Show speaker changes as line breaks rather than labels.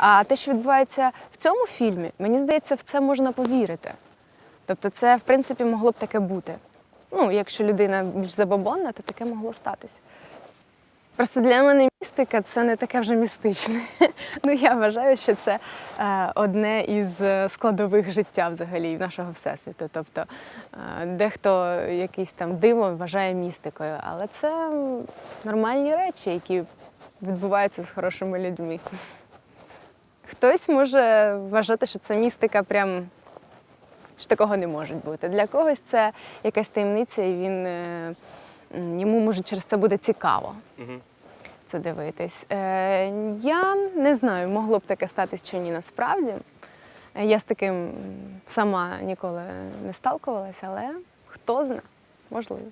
А те, що відбувається в цьому фільмі, мені здається, в це можна повірити. Тобто, це, в принципі, могло б таке бути. Ну, якщо людина більш забобонна, то таке могло статись. Просто для мене містика це не таке вже містичне. Ну, я вважаю, що це е, одне із е, складових життя взагалі нашого всесвіту. Тобто е, дехто якийсь там диво вважає містикою, але це нормальні речі, які відбуваються з хорошими людьми. Хтось може вважати, що це містика прям що такого не може бути. Для когось це якась таємниця, і він е, йому може через це буде цікаво
Мгм.
це дивитись. Е, я не знаю, могло б таке статись чи ні насправді. Я з таким сама ніколи не сталкувалася, але хто зна, можливо.